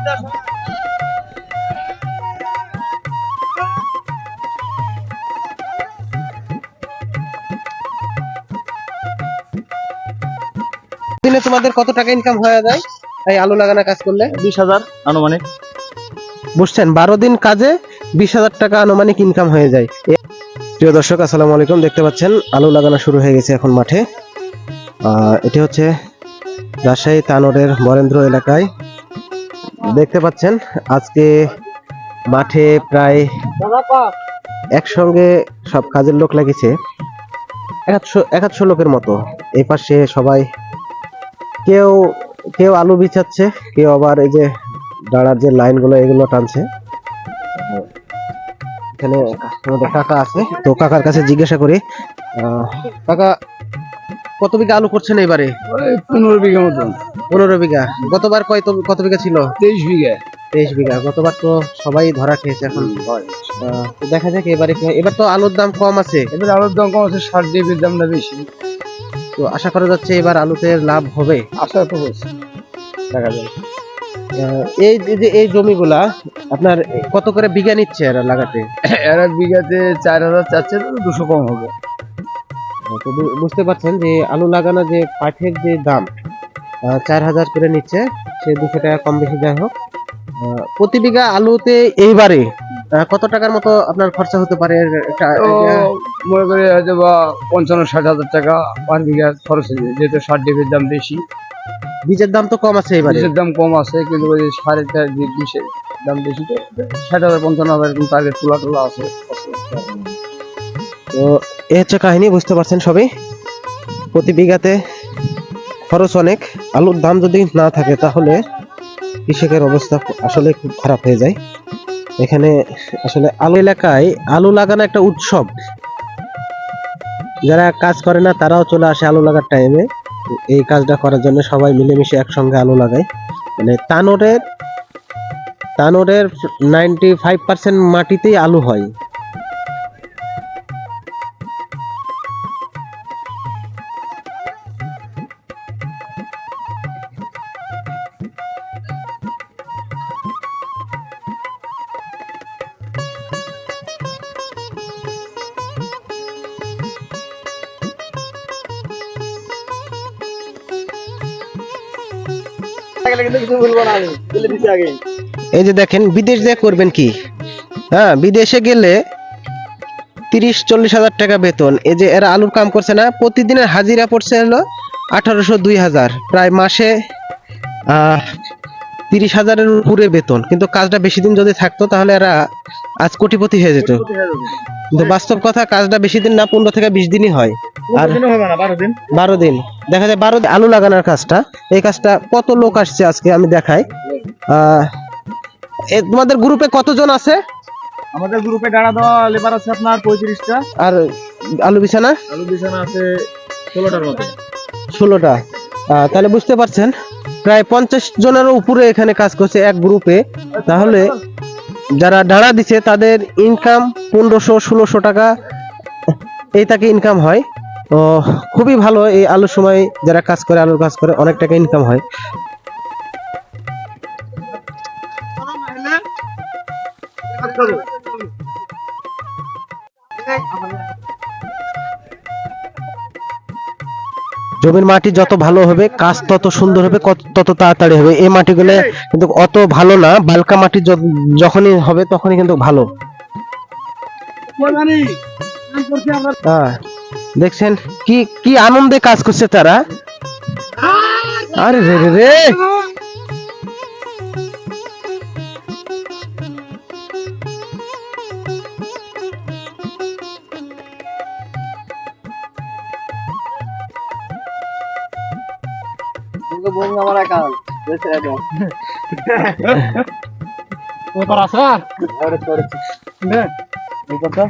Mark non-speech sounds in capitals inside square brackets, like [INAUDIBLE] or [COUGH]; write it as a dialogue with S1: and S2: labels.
S1: দিনে তোমাদের কত টাকা ইনকাম হয়ে যায়? এই আলু লাগানো কাজ করলে?
S2: বিশ হাজার আনুমানিক।
S1: বুঝছেন? বারো দিন কাজে বিশ হাজার টাকা আনুমানিক ইনকাম হয়ে যায়। প্রিয় দর্শক আসসালামু আলাইকুম। দেখতে পাচ্ছেন আলু লাগানো শুরু হয়ে গেছে এখন মাঠে। আহ, এটি হচ্ছে রাজশাহী তানোরের বরেন্দ্র এলাকায়। দেখতে পাচ্ছেন, আজকে মাঠে প্রায় একসঙ্গে সব কাজের লোক লাগিয়েছে। একাদশো লোকের মতো। এই পাশে সবাই কেউ কেউ আলু বিছাচ্ছে, কেউ আবার এই যে দাঁড়ার যে লাইনগুলো, এগুলো টানছে। এখানে কাকা আছে। তো কাকার কাছে জিজ্ঞাসা করি কাকা কত বিঘা আলু করছেন এবারে?
S2: পনেরো বিঘা মতন।
S1: পনেরো বিঘা। গতবার কত কত বিঘা ছিল?
S2: তেইশ বিঘা।
S1: তেইশ বিঘা। গতবার তো সবাই ধরা খেয়েছে এখন। দেখা যাক এবারে এবার তো আলুর দাম কম আছে।
S2: এবার আলুর দাম কম আছে ষাট ডিবির দামটা বেশি।
S1: তো আশা করা যাচ্ছে এবার আলুতে লাভ হবে।
S2: আশা তো হচ্ছে দেখা
S1: আহ, এই যে- যে এই জমিগুলা আপনার কত করে বিঘা নিচ্ছে এরা লাগাতে?
S2: এরা বিঘাতে চার হাজার চাচ্ছে দুশো কম হবে।
S1: তো বুঝতে পারছেন যে আলু লাগানো যে পাঠের যে দাম চার হাজার করে নিচ্ছে সে দুশো টাকা কম বেশি যাই হোক। প্রতি বিঘা আলুতে এইবারে কত টাকার মতো আপনার খরচা হতে পারে?
S2: মনে করি হয়তো বা পঞ্চান্ন ষাট হাজার টাকা পাঁচ বিঘা খরচ হয়ে যায় যেহেতু ষাট ডিবির দাম বেশি।
S1: বীজের দাম তো কম আছে এবারে।
S2: বীজের দাম কম আছে কিন্তু ওই সাড়ে চার যে দাম বেশি তো ষাট হাজার পঞ্চান্ন হাজার টার্গেট তোলা টোলা আছে।
S1: তো এ হচ্ছে কাহিনী, বুঝতে পারছেন সবই? প্রতি বিঘাতে খরচ অনেক, আলুর দাম যদি না থাকে তাহলে কৃষকের অবস্থা আসলে খুব খারাপ হয়ে যায়। এখানে আসলে আলু এলাকায় আলু লাগানো একটা উৎসব। যারা কাজ করে না, তারাও চলে আসে আলু লাগার টাইমে এই কাজটা করার জন্য সবাই মিলেমিশে একসঙ্গে আলু লাগায়। মানে তানোরের তানোরের নাইনটি ফাইভ পার্সেন্ট মাটিতেই আলু হয়। এই যে দেখেন বিদেশ দিয়ে করবেন কি? হ্যাঁ বিদেশে গেলে তিরিশ চল্লিশ হাজার টাকা বেতন। এই যে এরা আলুর কাম করছে না প্রতিদিনের হাজিরা পড়ছে হলো আঠারোশো দুই হাজার। প্রায় মাসে আহ তিরিশ হাজারের উপরে বেতন। কিন্তু কাজটা বেশি দিন যদি থাকতো তাহলে এরা আজ কোটিপতি হয়ে যেত। কিন্তু বাস্তব কথা কাজটা বেশি দিন না পনেরো থেকে বিশ দিনই হয়। আর
S2: বারো দিন?
S1: দেখা যায় বারো আলু লাগানোর কাজটা। এই কাজটা কত লোক আসছে আজকে আমি দেখাই। আহ, তোমাদের গ্রুপে কতজন আছে?
S2: আমাদের গ্রুপে ডাড়া দেওয়া লেবার আছে আপনার পঁয়ত্রিশটা।
S1: আর আলু বিছানা?
S2: আলু বিছানা আছে ষোলোটার মতো
S1: ষোলোটা। তাহলে বুঝতে পারছেন প্রায় পঞ্চাশ জনের উপরে এখানে কাজ করছে এক গ্রুপে। তাহলে যারা ডাড়া দিচ্ছে তাদের ইনকাম পনেরোশো ষোলোশো টাকা এই তাকে ইনকাম হয়। তো খুবই ভালো এই আলুর সময় যারা কাজ করে আলুর কাজ করে অনেক টাকা ইনকাম হয়। জমির মাটি যত ভালো হবে কাজ তত সুন্দর হবে কত- তত তাড়াতাড়ি হবে। এই মাটিগুলো কিন্তু অত ভালো না বালকা মাটি যখনই হবে তখনই কিন্তু ভালো। হ্যাঁ। দেখছেন কি কি আনন্দে কাজ করছে তারা? আরে রে রে রে! [LAUGHS] তোর আছে
S2: এই কথা?